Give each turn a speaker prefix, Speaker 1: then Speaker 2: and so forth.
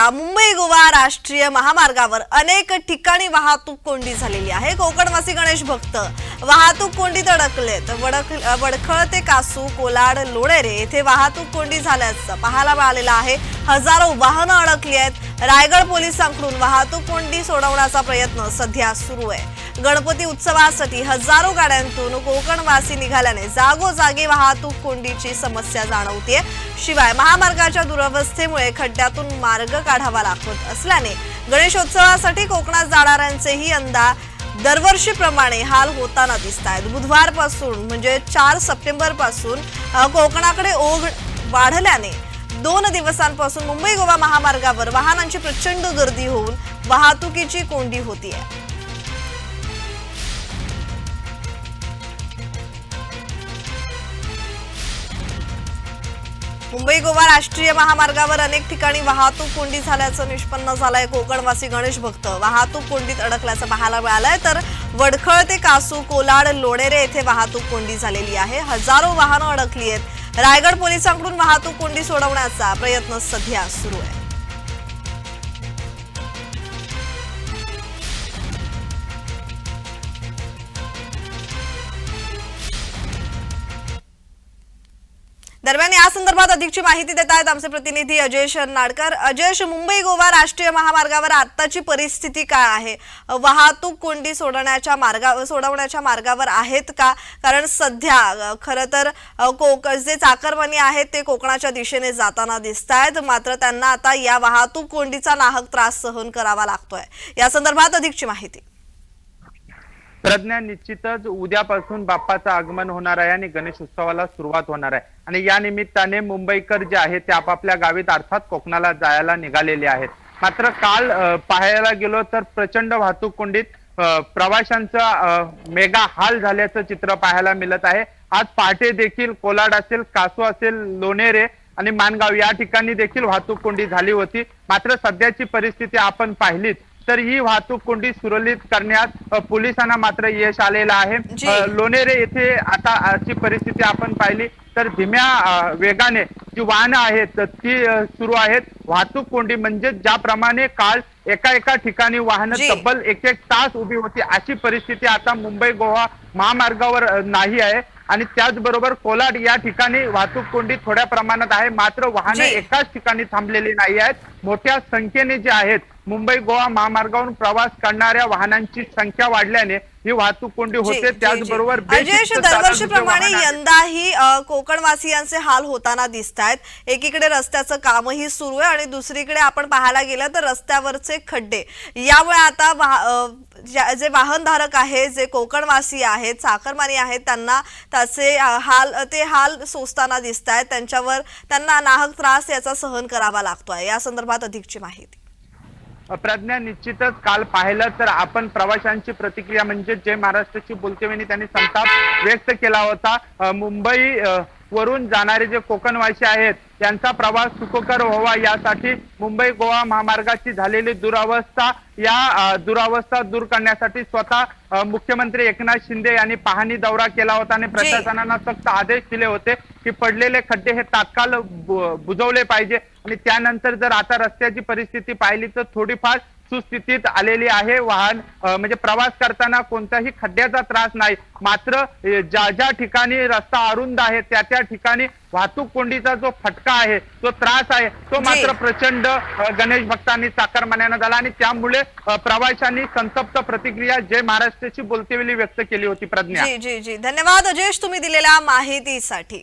Speaker 1: सध्या मुंबई गोवा राष्ट्रीय महामार्गावर अनेक ठिकाणी वाहतूक कोंडी झालेली आहे. कोकणवासी गणेश भक्त वाहतूक कोंडीत अडकलेत. वडक वडखळ ते कासू कोलाड लोणेरे येथे वाहतूक कोंडी झाल्याचं पाहायला मिळालेलं आहे. हजारो वाहनं अडकली आहेत. रायगड पोलिसांकडून वाहतूक कोंडी सोडवण्याचा प्रयत्न सध्या सुरू आहे. गणपती उत्सवासाठी हजारो गाड्यांतून कोकणवासी निघाल्याने जागोजागी वाहतूक कोंडीची समस्या जाणवतीये. शिवाय महामार्गाच्या दुरवस्थेमुळे खड्ड्यातून मार्ग काढावा लागत असल्याने गणेशोत्सवासाठी कोकणात जाणाऱ्यांचेही यंदा दरवर्षीप्रमाणे हाल होताना दिसत आहेत बुधवारपासून म्हणजे चार सप्टेंबरपासून कोकणाकडे ओघ वाढल्याने दोन दिवसांपासून मुंबई गोवा महामार्गावर वाहनांची प्रचंड गर्दी होऊन वाहतुकीची कोंडी होती आहे मुंबई गोवा राष्ट्रीय महामार्गावर अनेक ठिकाणी वाहतूक कोंडी झाल्याचं निष्पन्न झालंय. कोकणवासी गणेश भक्त वाहतूक कोंडीत अडकल्याचं पाहायला मिळालंय. तर वडखळ ते कासू कोलाड लोणेरे येथे वाहतूक कोंडी झालेली आहे. हजारो वाहनं अडकली आहेत. रायगड पोलिसांकडून वाहतूक कोंडी सोडवण्याचा प्रयत्न सध्या सुरू आहे. दरम्यान या संदर्भात अधिकची माहिती देत आहेत आमचे प्रतिनिधी अजयश नाडकर. अजयश मुंबई गोवा राष्ट्रीय महामार्गावर आताची परिस्थिती काय आहे? वाहतूक कोंडी सोडण्याच्या मार्गा सोडवण्याच्या मार्गावर आहेत का? कारण सध्या खरं तर कोक जे चाकरमानी आहेत ते कोकणाच्या दिशेने जाताना दिसत आहेत मात्र त्यांना आता या वाहतूक कोंडीचा नाहक त्रास सहन करावा लागतोय. या संदर्भात अधिकची माहिती.
Speaker 2: प्रज्ञा निश्चितच उद्यापासून बाप्पाचं आगमन होणार आहे आणि गणेश उत्सवाला सुरुवात होणार आहे. आणि या निमित्ताने मुंबईकर जे आहेत ते आपापल्या गावीत अर्थात कोकणाला जायला निघालेले आहेत. मात्र काल पाहायला गेलो तर प्रचंड वाहतूक कोंडीत प्रवाशांचा मेगा हाल झाल्याचं चित्र पाहायला मिळत आहे. आज पहाटे देखील कोलाड असेल कासू असेल लोणेरे आणि मानगाव या ठिकाणी देखील वाहतूक कोंडी झाली होती. मात्र सध्याची परिस्थिती आपण पाहिलीत तर ही वाहतूक कोंडी सुरळीत करण्यात पोलिसांना मात्र यश आलेलं आहे. लोणेरे येथे आता आजची परिस्थिती आपण पाहिली. तर धीम्या वेगाने जी वाहनं आहेत ती सुरू आहेत वाहतूक कोंडी म्हणजे ज्याप्रमाणे काल एका एका ठिकाणी वाहनं. तब्बल एक एक तास उभी होती अशी परिस्थिती आता मुंबई गोवा महामार्गावर नाही आहे आणि त्याचबरोबर कोलाड या ठिकाणी वाहतूक कोंडी थोड्या प्रमाणात आहे मात्र वाहनं. एकाच ठिकाणी थांबलेली नाही आहेत मोठ्या संख्येने जे आहेत मुंबई गोवा महामार्गावरून प्रवास करणाऱ्या वाहनांची संख्या वाढल्याने ही वाहतूक कोंडी होते. त्याचबरोबर
Speaker 1: दरवर्षीप्रमाणे यंदाही कोकणवासियांचे हाल होताना दिसत आहेत एकीकडे रस्त्याचं कामही सुरू आहे आणि दुसरीकडे आपण पाहायला गेलं तर रस्त्यावरचे खड्डे. यामुळे आता वाह- जे वाहनधारक आहेत जे कोकणवासी आहेत चाकरमानी आहेत त्यांना त्याचे हाल ते हाल सोसताना दिसत आहेत त्यांच्यावर त्यांना नाहक त्रास याचा सहन करावा लागतोय. या संदर्भात अधिकची माहिती.
Speaker 2: प्रज्ञा निश्चितच काल पाहिलं तर आपण प्रवाशांची प्रतिक्रिया म्हणजे जे महाराष्ट्राची बोलतेवेळी त्यांनी संताप व्यक्त केला होता मुंबई वरून जाणारे जे कोकणवासी आहेत त्यांचा प्रवास सुखकर व्हावा यासाठी मुंबई गोवा महामार्गाची झालेली दुरावस्था या दुरावस्था दूर करण्यासाठी स्वतः मुख्यमंत्री एकनाथ शिंदे यांनी पाहणी दौरा केला होता आणि प्रशासनाला सक्त आदेश दिले होते की पडलेले खड्डे हे तात्काळ बुजवले पाहिजे. आणि त्यानंतर जर आता रस्त्याची परिस्थिती पाहिली तर थोडीफार सुस्थितीत आलेली आहे. वाहन म्हणजे प्रवास करताना कोणताही खड्ड्याचा त्रास नाही. मात्र ज्या ज्या ठिकाणी रस्ता अरुंद आहे त्या त्या ठिकाणी वाहतूक कोंडीचा जो फटका आहे जो त्रास आहे. तो. मात्र प्रचंड गणेश भक्तांनी चाकरमान्यानं झाला आणि त्यामुळे प्रवाशांनी संतप्त प्रतिक्रिया जय महाराष्ट्राची बोलतेवेळी व्यक्त केली होती प्रज्ञा.
Speaker 1: जी जी जी. धन्यवाद अजयश तुम्ही दिलेल्या माहितीसाठी.